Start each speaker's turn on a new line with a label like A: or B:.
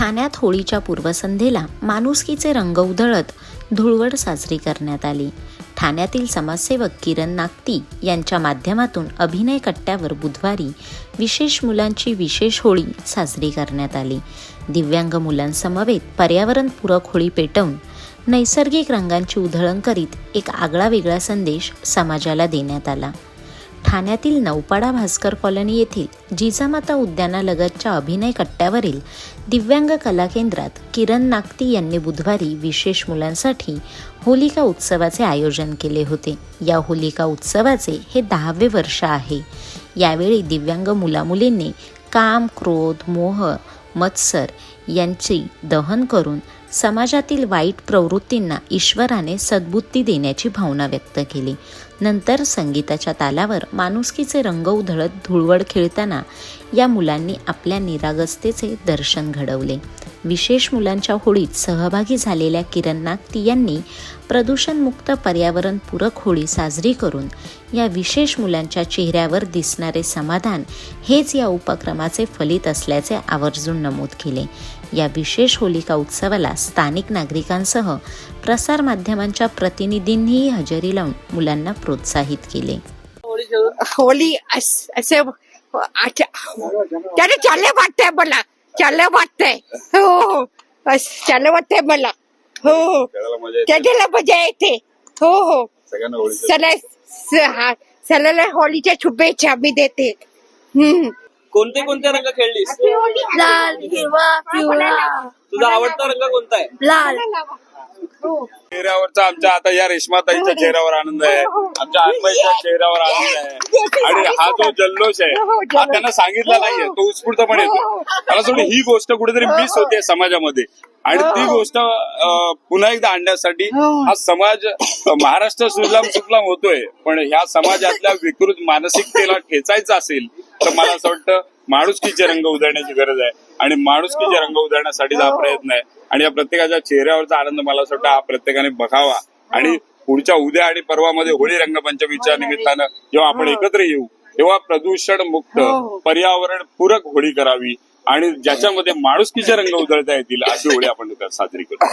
A: ठाण्यात होळीच्या पूर्वसंध्येला माणुसकीचे रंग उधळत धुळवड साजरी करण्यात आली. ठाण्यातील समाजसेवक किरण नागती यांच्या माध्यमातून अभिनय कट्ट्यावर बुधवारी विशेष मुलांची विशेष होळी साजरी करण्यात आली. दिव्यांग मुलांसमवेत पर्यावरणपूरक होळी पेटवून नैसर्गिक रंगांची उधळण करीत एक आगळा वेगळा संदेश समाजाला देण्यात आला. ठाण्यातील नौपाडा भास्कर कॉलनी येथील जिजामाता उद्यानालगतच्या अभिनय कट्ट्यावरील दिव्यांग कला केंद्रात किरण नागती यांनी बुधवारी विशेष मुलांसाठी होलिका उत्सवाचे आयोजन केले होते. या होलिका उत्सवाचे हे दहावे वर्ष आहे. यावेळी दिव्यांग मुलामुलींनी काम क्रोध मोह मत्सर यांची दहन करून समाजातील वाईट प्रवृत्तींना ईश्वराने सद्बुद्धी देण्याची भावना व्यक्त केली. नंतर संगीताच्या तालावर माणुसकीचे रंग उधळत धुळवड खेळताना या मुलांनी आपल्या निरागसतेचे दर्शन घडवले. विशेष मुलांच्या होळीत सहभागी झालेल्या किरण नागती यांनी प्रदूषणमुक्त पर्यावरणपूरक होळी साजरी करून या विशेष मुलांच्या चेहऱ्यावर दिसणारे समाधान हेच या उपक्रमाचे फलित असल्याचे आवर्जून नमूद केले. या विशेष होलिका उत्सवाला स्थानिक नागरिकांसह प्रसारमाध्यमांच्या प्रतिनिधींनीही हजेरी लावून मुलांना प्रोत्साहित केले.
B: होली अस- त्याने चालले वाटतंय मला. चालले वाटतंय. हो हो. अस- चालले वाटतंय मला. हो हो.
C: खेळायला मजा येते.
B: त्याच्याला मजा येते. हो हो.
C: सगळ्यांना होळीच्या
B: चला स- हा चला होलीच्या शुभेच्छा मी देते. हम्म.
D: कोणते कोणते रंग खेळलीस?
E: लाल हिरवा पिवळा.
D: तुझा आवडता रंग कोणता आहे?
E: लाल.
C: चेहऱ्यावरचा आमच्या आता या रेशमाताईच्या चेहऱ्यावर आनंद आहे. आमच्या अन्मयच्या चेहऱ्यावर आनंद आहे. आणि हा जो जल्लोष आहे हा त्यांना सांगितला नाहीये तो उत्स्फूर्तपणे येतो. मला सोडून ही गोष्ट कुठेतरी मिस होते समाजामध्ये. आणि ती गोष्ट पुन्हा एकदा आणण्यासाठी हा समाज महाराष्ट्र सुजलाम सुजलाम होतोय. पण ह्या समाजातल्या विकृत मानसिकतेला ठेचायचं असेल तर मला असं वाटतं माणुसकीचे रंग उधळण्याची गरज आहे. आणि माणुसकीचे रंग उधळण्यासाठीचा हा प्रयत्न आहे. आणि या प्रत्येकाच्या चेहऱ्यावरचा आनंद मला असं वाटतं हा प्रत्येकाने बघावा. आणि पुढच्या उद्या आणि परवामध्ये होळी रंगपंचमीच्या निमित्तानं जेव्हा आपण एकत्र येऊ तेव्हा प्रदूषण मुक्त पर्यावरण पूरक होळी करावी. आणि ज्याच्यामध्ये माणुसकीचे रंग उधळता येतील अशी होळी आपण साजरी करू.